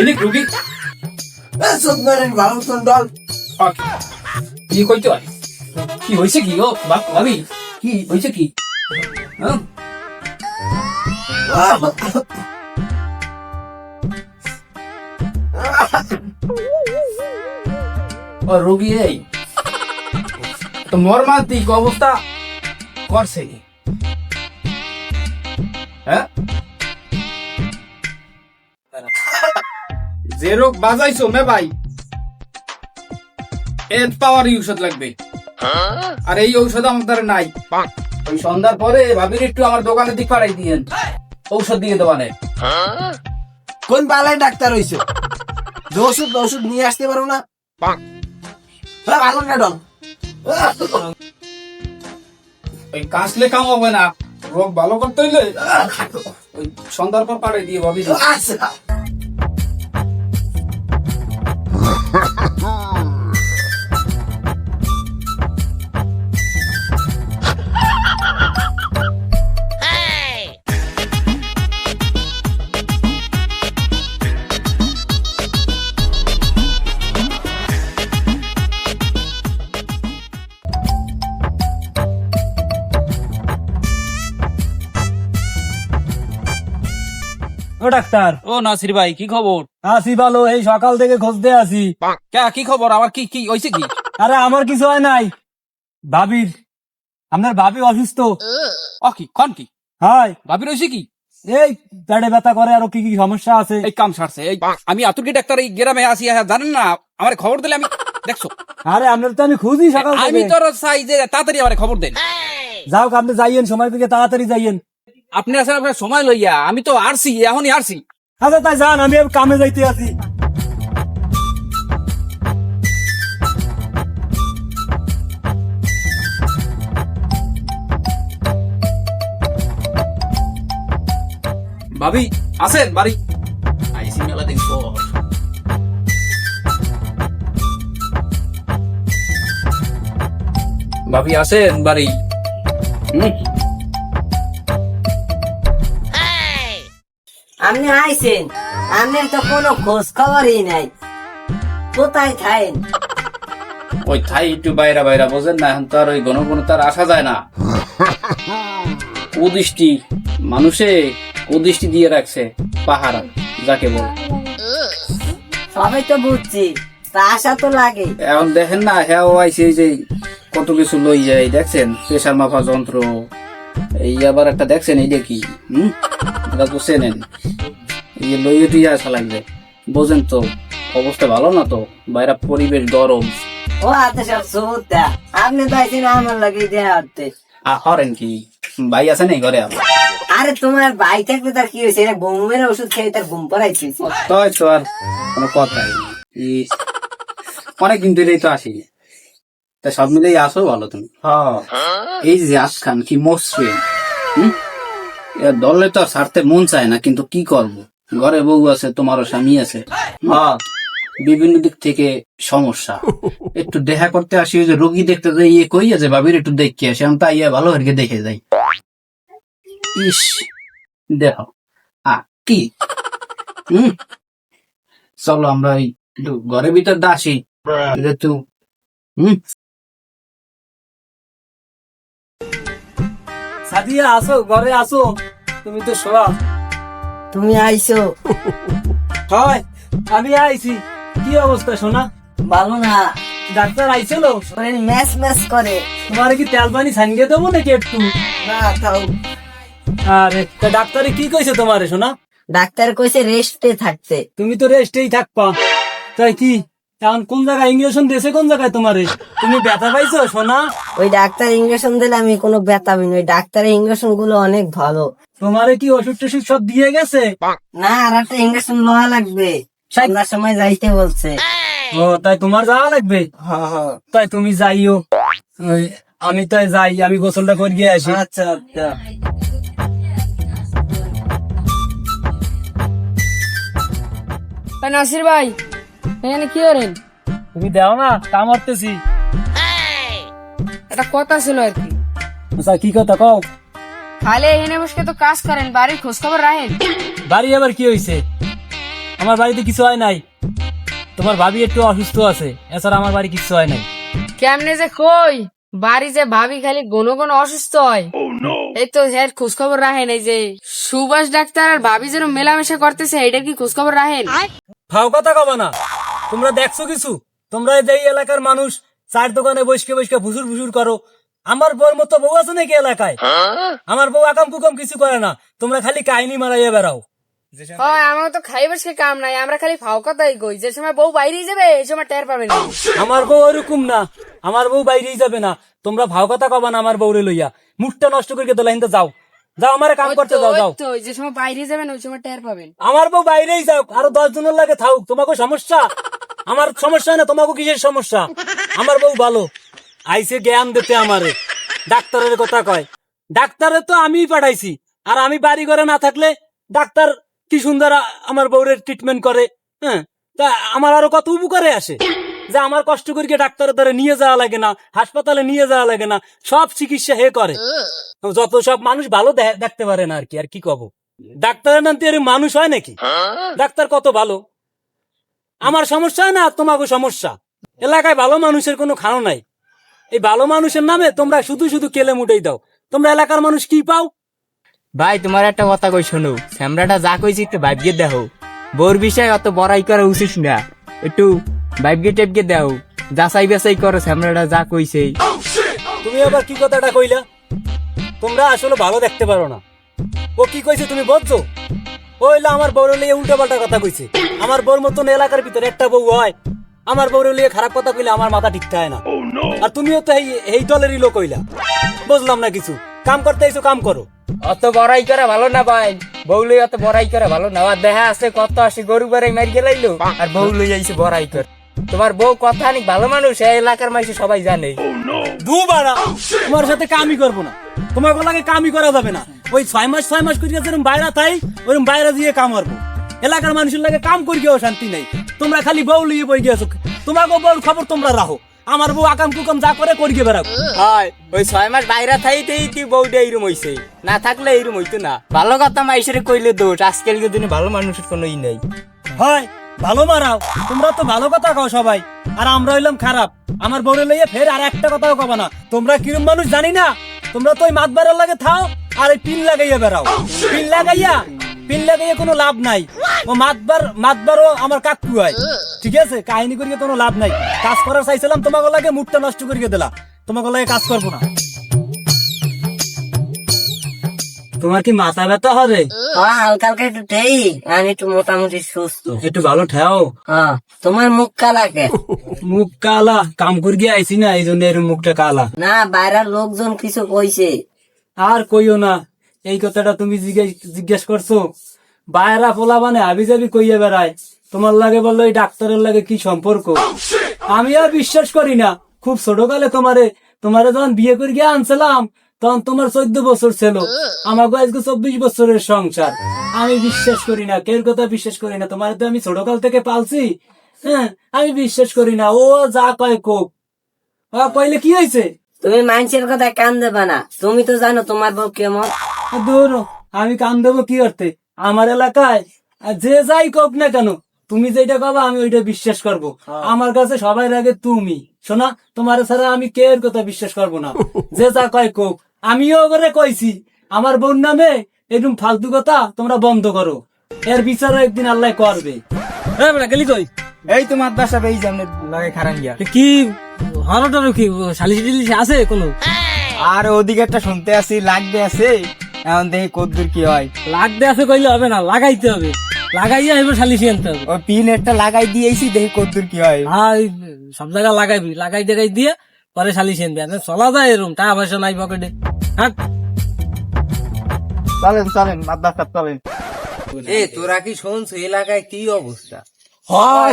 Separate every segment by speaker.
Speaker 1: এনে রুগী।
Speaker 2: সত্যি ভালো তো ডল
Speaker 1: কি? কইতে হয়? কি হয়েছে কি ও বাপ ভাবি? কি হয়েছে কি? হ্যাঁ? ও রোগী এই। তো মর্মান্তিক অবস্থা করছে যে বাজাইছো মে ভাই এর পাওয়ার ঔষধ লাগবে। আর এই ঔষধ আমাদের নাই। ওই সন্ধ্যার পরে ভাবির একটু আমার দোকানের দিক পাড়াই দিয়েন। ঔষধ দিয়ে দোকানে
Speaker 2: কোন পালায় ডাক্তার হইছো? যে ওষুধ ওষুধ নিয়ে আসতে পারো না। ভালো না ডল।
Speaker 1: ওই কাশলে কাম হবে না। রোগ ভালো করতে হইলে ওই সন্ধ্যার পর পাড়াই দিয়ে ভাবি।
Speaker 2: আচ্ছা।
Speaker 3: ও ডাক্তার।
Speaker 1: ও নাসির ভাই কি খবর?
Speaker 3: আসি ভালো এই সকাল থেকে খুঁজতে আসি
Speaker 1: কে কি খবর? আমার কি কি হয়েছে কি?
Speaker 3: আরে আমার কিছু হয় নাই। ভাবির আপনার ভাবি অসুস্থ।
Speaker 1: ও কি কন কি?
Speaker 3: হাই।
Speaker 1: ভাবি রয়েছে কি?
Speaker 3: এই পেটে ব্যথা করে আরও কি কি সমস্যা আছে?
Speaker 1: এই কাম সারছে এই আমি আতুর্কি ডাক্তার এই গ্রামে আসি হ্যাঁ, জানেন না? আমার খবর দিলে আমি দেখছ?
Speaker 3: আরে আপনার তো আমি খুঁজি সকাল
Speaker 1: আমি
Speaker 3: থেকে।
Speaker 1: তোর চাই যে তাড়াতাড়ি আমার খবর দেন।
Speaker 3: যাও আপনি যাইয়েন সময় থেকে তাড়াতাড়ি যাইয়েন।
Speaker 1: আপনি আছেন আপনার সময় লইয়া আমি তো আরছি এখনই আরছি।
Speaker 3: আচ্ছা তাই যান আমি কামে যাইতে আছি।
Speaker 1: ভাবি আছেন বাড়ি? আইসি মেলা দিন পর। ভাবি আছেন বাড়ি? হুম।
Speaker 4: আপনি আইছেন আপনার তো কোনো খোঁজ খবরই নাই। কোথায় খায়েন
Speaker 1: ওই থাই একটু বাইরা বাইরা বোঝেন না এখন তো আর ওই ঘন ঘন তার আসা যায় না। কুদৃষ্টি মানুষে কুদৃষ্টি দিয়ে রাখছে পাহারা যাকে বল।
Speaker 4: সবাই তো বুঝছি তা আশা তো লাগে।
Speaker 1: এখন দেখেন না হ্যাঁ আইসে এই যে কত কিছু লই যায় দেখছেন? প্রেশার মাপা যন্ত্র এই আবার একটা দেখছেন এই দেখি হম? এটা তো চেনেন। লইয়ে দিয়ে আসা লাগবে। বোঝেন তো অবস্থা ভালো না তো? বাইরে পরিবেশ গরম।
Speaker 4: ও হাতে সব সুবিধা। আপনি তো আইছেন আমার লাগে দেয়া
Speaker 1: হরেন কি? ভাই আছে নাই ঘরে আমার
Speaker 4: আরে তোমার ভাই থাকলে তার কি হয়েছে? ঘুমের ওষুধ খেয়ে তার ঘুম পড়াইছিস
Speaker 1: তাই তো আর কোনো কথাই অনেকদিন ধরেই তো আসি। তা সব মিলেই আসো ভালো তুমি।
Speaker 2: হ্যাঁ
Speaker 1: এই যে আসখান কি মসৃণ দলে তো আর ছাড়তে মন চায় না কিন্তু কি করব? ঘরে বউ আছে তোমারও স্বামী আছে।
Speaker 2: হ্যাঁ
Speaker 1: বিভিন্ন দিক থেকে সমস্যা। একটু দেখা করতে আসি ওই যে রোগী দেখতে যাই ইয়ে কই আছে ভাবির একটু দেখে আসি আমি তাই ইয়ে ভালো হরিকে দেখে যাই। ইস দেখো আ কি? হুম? চলো আমরা ওই একটু ঘরের ভিতর আসি। যেহেতু হুম?
Speaker 3: সাদিয়া আসো ঘরে আসো। তুমি তো শোয়া
Speaker 4: তুমি আইছো।
Speaker 3: হয় আমি আইছি। কি অবস্থা শোনা
Speaker 4: ভালো না।
Speaker 3: ডাক্তার আইছিল?
Speaker 4: ম্যাচ ম্যাচ করে।
Speaker 3: তোমার কি তেল পানি ছানিয়ে দেবো নাকি একটু?
Speaker 4: না তাও।
Speaker 3: আরে তা ডাক্তারে কি কইছে তোমারে শোনা
Speaker 4: ডাক্তার কইছে রেস্টে থাকতে।
Speaker 3: তুমি তো রেস্টেই থাকবা তাই কি? এখন কোন জায়গায় ইঞ্জেকশন দিয়েছে কোন জায়গায় তোমারে? তুমি ব্যথা পাইছো সোনা?
Speaker 4: ওই ডাক্তার ইঞ্জেকশন দিলে আমি কোনো ব্যথা পাই না ওই ডাক্তারের ইঞ্জেকশনগুলো অনেক ভালো।
Speaker 3: তোমারে কি ওষুধ টষুধ সব দিয়ে গেছে?
Speaker 4: না আর একটা ইঞ্জেকশন লওয়া লাগবে। সন্ধ্যার সময় যাইতে বলছে।
Speaker 3: ও তাই তোমার যাওয়া লাগবে?
Speaker 2: হ্যাঁ হ্যাঁ
Speaker 3: তাই তুমি যাইও। আমি তাই যাই আমি গোসলটা করে গিয়ে আসি।
Speaker 2: আচ্ছা আচ্ছা।
Speaker 5: নাসির ভাই এখানে কি করেন?
Speaker 3: তুমি দেও না কাম করতেছি
Speaker 5: একটা কথা ছিল আর কি।
Speaker 3: আচ্ছা কি কথা কও?
Speaker 5: খালি এখানে বসে তো কাজ করেন বাড়ির খোঁজ খবর রাখেন।
Speaker 3: বাড়ি আবার কি হয়েছে আমার বাড়িতে কিছু হয় নাই। তোমার ভাবি একটু অসুস্থ আছে এছাড়া আমার বাড়ি কিছু হয় নাই।
Speaker 5: কেমনে যে কই? বাড়ি যে ভাবি খালি কোনো কোনো অসুস্থ হয়। এই তো হ্যাঁ খোঁজখবর রাখেন এই যে সুভাষ ডাক্তার আর ভাবি যেন মেলামেশা করতেছে এটা কি খোঁজ খবর রাখেন?
Speaker 3: ফাও কথা কবা না। তোমরা দেখছ কিছু? তোমরা যে এই এলাকার মানুষ চার দোকানে বসকে বসকে ফুসুর ফুসুর করো। আমার বউর মতো বউ আছে নাকি এলাকায়? আমার বউ আকাম কুকাম কিছু করে না। তোমরা খালি কাহিনী মারাইয়া বেড়াও।
Speaker 5: হয় আমার তো খাইবার সে কাম নাই আমরা খালি ফাও কথাই কই। যে সময় বউ বাইরে যাবে এই সময় টের পাবেন না।
Speaker 3: আমার বউ ওরকম না। আমার বউ বাইরেই যাবে না। তোমরা ভাও কথা কবা না আমার বউরে লইয়া। মুখটা নষ্ট করে যাও। যাও আমারে কাম করতে যাও যাও।
Speaker 5: তো, যে সময় বাইরে যাবেন ওই সময় টের পাবেন।
Speaker 3: আমার বউ বাইরেই যাও। আরও দশ জনের লাগে থাকুক তোমাকে সমস্যা? আমার সমস্যা না তোমাকে কিসের সমস্যা? আমার বউ ভালো। আইসে জ্ঞান দিতে আমারে। ডাক্তারের কথা কয়। ডাক্তারে তো আমি পাঠাইছি। আর আমি বাড়ি ঘরে না থাকলে ডাক্তার কি সুন্দর আমার বউরের ট্রিটমেন্ট করে হ্যাঁ? তা আমার আরও কত উপকারে আসে। যে আমার কষ্ট করিকে ডাক্তারের দ্বারা নিয়ে যাওয়া লাগে না হাসপাতালে নিয়ে যাওয়া লাগে না সব চিকিৎসা হে করে। যত সব মানুষ ভালো দেখতে পারে না আর কি আর কি কব? ডাক্তারের নাম দিয়ে মানুষ হয় নাকি? ডাক্তার কত ভালো? আমার সমস্যা না তোমাকে সমস্যা? এলাকায় ভালো মানুষের কোনো খানো নাই। এই ভালো মানুষের নামে তোমরা শুধু শুধু কেলে মুটেই দাও। তোমরা এলাকার মানুষ কি পাও?
Speaker 6: ভাই তোমার একটা কথা কই শোনো। স্যামরাটা যা কইছি একটু ভাবকে দেখো। বোর বিষয় অত বড়াই করা উচিত না। একটু ভাবকে টেপকে দাও। যাচাই বাছাই করো স্যামরাটা যা কইছে।
Speaker 3: তুমি আবার কি কথাটা কইলা? তোমরা আসলে ভালো দেখতে পারো না। ও কি কইছে তুমি বলছো ও হইল আমার বউর লিয়ে উল্টো পাল্টা কথা কইছে। আমার বউর মতন এলাকার ভিতরে একটা বউ হয়। আমার বউর লিয়ে খারাপ কথা কইলে আমার মাথা ঠিক থাকে না। আর তুমিও তো এই এই দলেরই লোক কইলা বুঝলাম না কিছু। কাম করতে আইছো কাম করো।
Speaker 6: অত বড়াই করা ভালো না ভাই। বউ লই অত বড়াই করা ভালো না। আর দেখা আছে কত আসে গরু বাড়াই মারি গেলাইলো আর বউ লই আইছে বড়াই কর। তোমার বউ কথা অনেক ভালো মানুষ এই এলাকার মানুষ সবাই জানে।
Speaker 3: দুবারা তোমার সাথে কামই করব না। তোমার লাগে কামই করা যাবে না। ওই ছয় মাস ছয় মাস করিয়া যেরকম বাইরে থাই ওরকম বাইরে দিয়ে কাম করব। এলাকার মানুষের লাগে কাম করিয়াও শান্তি নাই। তোমরা খালি বউ লিয়ে বই গিয়েছো তোমাকে বউর খবর তোমরা রাখো আমার বউ আকাম কুকাম যা করে করিয়ে বেড়াও
Speaker 6: হয় ওই ছয় মাস বাইরে থাইতেই তুই বউটা এইরম হইছে। না থাকলে এইরম হইতো না। ভালো কথা মাইসের কইলে দোষ আজকালকে দিনে ভালো মানুষের কোনো ই নাই।
Speaker 3: হয় ভালো মারাও। তোমরা তো ভালো কথা কও সবাই। আর আমরা হইলাম খারাপ। আমার বউরে লইয়ে ফের আর একটা কথাও কবা না। তোমরা কিরম মানুষ জানি না? তোমরা তো ওই মাত বাড়ার লাগে থাও আর এই পিন লাগাইয়া বেড়াও। পিন লাগাইয়া পিন লাগাইয়া কোনো লাভ নাই। ও মাতবার মাতবারও আমার কাকু হয় ঠিক আছে? কাহিনী করিয়ে কোনো লাভ নাই। কাজ করার চাইছিলাম তোমাকে লাগে মুডটা নষ্ট করিয়ে দিলা। তোমাকে লাগে কাজ করব না। তোমার কি মাথা ব্যথা হবে?
Speaker 4: হালকা হালকা একটু ঠেই আমি একটু মোটামুটি সুস্থ।
Speaker 3: একটু ভালো ঠেও?
Speaker 4: হ্যাঁ তোমার মুখ কালাকে
Speaker 3: মুখ কালা? কাম করে গিয়ে আইসি না এই জন্য এর মুখটা কালা।
Speaker 4: না বাইরের লোকজন কিছু কইছে।
Speaker 3: আর কইও না। এই কথাটা তুমি জিজ্ঞেস করছ? বাইরা ফোলা মানে হাবি যাবি কইয়া বেড়ায়। তোমার লাগে বলল এই ডাক্তারের লাগে কি সম্পর্ক? আমি আর বিশ্বাস করি না। খুব ছোটকালে তোমারে তোমারে যখন বিয়ে করে গিয়ে আনছিলাম তখন তোমার চোদ্দ বছর ছিল। আমাকে আজকে চব্বিশ বছরের সংসার। আমি বিশ্বাস করি না কের কথা বিশ্বাস করি না। তোমার তো আমি ছোটকাল থেকে পালছি। হ্যাঁ আমি বিশ্বাস করি না। ও যা কয় কোক। ও কইলে কি হয়েছে
Speaker 4: তুমি মানুষের কথা কান দেবে না। তুমি তো জানো তোমার বউ কেমন।
Speaker 3: দূর আমি কান দেবো কি করতে আমার এলাকায় আর যে যাই কোক না কেন তুমি যেটা কবা আমি ওইটা বিশ্বাস করব। আমার কাছে সবাই আগে তুমি। শোনা তোমার ছাড়া আমি কে এর কথা বিশ্বাস করব না। যে যা কয় কোক আমিও করে কইছি। আমার বোন নামে এরকম ফালতু কথা তোমরা বন্ধ করো। এর বিচার একদিন আল্লাহ করবে। গেলি কই?
Speaker 6: এই তো মাদ্রাসা এই জামনে লাগে খারান গিয়া
Speaker 3: কি হরটার কি সালিশ আছে কোনো?
Speaker 6: আর ওদিকে একটা শুনতে আসি লাগবে আছে। এখন দেখি কদ্দুর কি হয়।
Speaker 3: লাগতে আছে কইলে হবে না লাগাইতে হবে। লাগাইয়া এবার সালিশি আনতে হবে।
Speaker 6: ওই পিন একটা লাগাই দিয়েছি দেখি কদ্দুর কি হয়।
Speaker 3: হ্যাঁ এই সব জায়গা লাগাইবি লাগাই দেখাই দিয়ে পরে সালিশ আনবি। চলা যায় এরম টাকা পয়সা নাই পকেটে। হ্যাঁ
Speaker 6: চলেন চলেন মাদ্রাসা চলেন।
Speaker 7: এ তোরা কি শুনছ এলাকায় কি অবস্থা?
Speaker 6: হ্যাঁ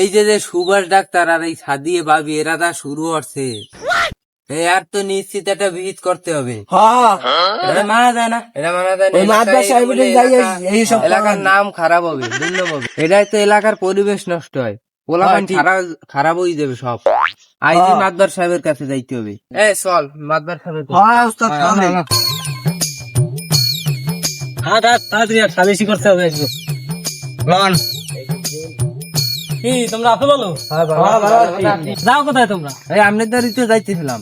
Speaker 7: এই যে যে সুভাষ ডাক্তার আর এই সাদিয়ে বাবি এরা তা শুরু হচ্ছে। এই আর তো নিশ্চিত একটা করতে হবে।
Speaker 6: হ্যাঁ
Speaker 7: এটা মানা যায় না। এটা মানা যায় না। এলাকার নাম খারাপ হবে দুর্নাম হবে। এটাই তো এলাকার পরিবেশ নষ্ট হয়। পোলাপান খারাপ খারাপ হয়ে যাবে সব। আইজি মাদবার সাহেবের কাছে যাইতে হবে। এ চল মাদবার সাহেবের
Speaker 6: হ্যাঁ উস্তাদ চলেন
Speaker 3: হ্যাঁ। তাড়াতাড়ি সালিশি করতে হবে
Speaker 8: কি তোমরা আছো বলো? যাও কোথায় তোমরা?
Speaker 7: এই আপনি তো যাইতেছিলাম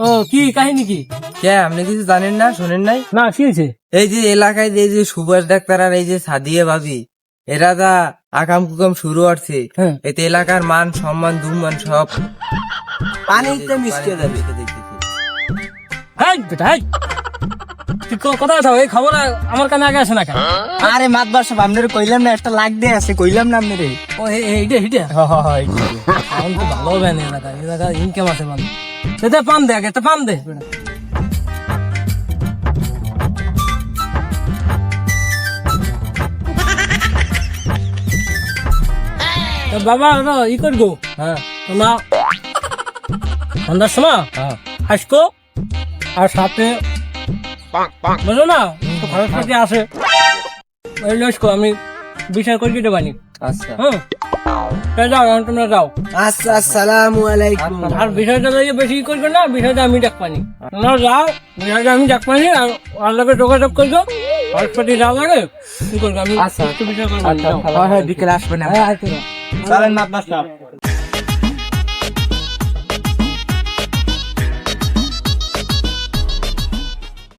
Speaker 8: ও কি কাহিনী কি?
Speaker 7: কে আপনি কিছু জানেন না শোনেন নাই?
Speaker 8: না কি হয়েছে?
Speaker 7: এই যে এলাকায় যে যে সুভাষ ডাক্তার আর এই যে সাদিয়ে ভাবি এরা যা আকাম কুকাম শুরু করছে
Speaker 8: হ্যাঁ।
Speaker 7: এতে এলাকার মান সম্মান দুম্মান সব
Speaker 4: পানিতে মিশতে যাবে
Speaker 8: হেই বেটা হেই। তুই কো- কোথায় থাকো এই খবর আমার কানে আগে আসে না কেন?
Speaker 6: আরে মাতবার সব আপনার কইলাম না একটা লাগ দিয়ে আছে কইলাম না আপনারে।
Speaker 8: ও এই- এই- এইটা এইটা? এখন তো ভালো হবে না এলাকা এলাকা ইনকাম আছে মানে সেটা পান দে আগে পান দে। বাবা ই করব
Speaker 7: হ্যাঁ।
Speaker 8: তোমার সন্ধ্যার সময় আসকো আর সাথে বুঝলো না তো খরচ পাতি আসে। আমি বিচার করে দিতে পারি
Speaker 7: আচ্ছা।
Speaker 8: হ্যাঁ। যাও এখন তোমরা যাও।
Speaker 4: আচ্ছা আসসালামু আলাইকুম।
Speaker 8: আর বিষয়টা লইয়ে বেশি করবে না বিষয়টা আমি দেখ পানি তোমরা যাও বিষয়টা আমি দেখ পানি আর আর লোকের যোগাযোগ করব। খরচ পাতি যাও লাগে কি করব? আমি করব
Speaker 6: হ্যাঁ বিকেলে আসবে না।
Speaker 8: হ্যাঁ, আচ্ছা।
Speaker 6: চলেন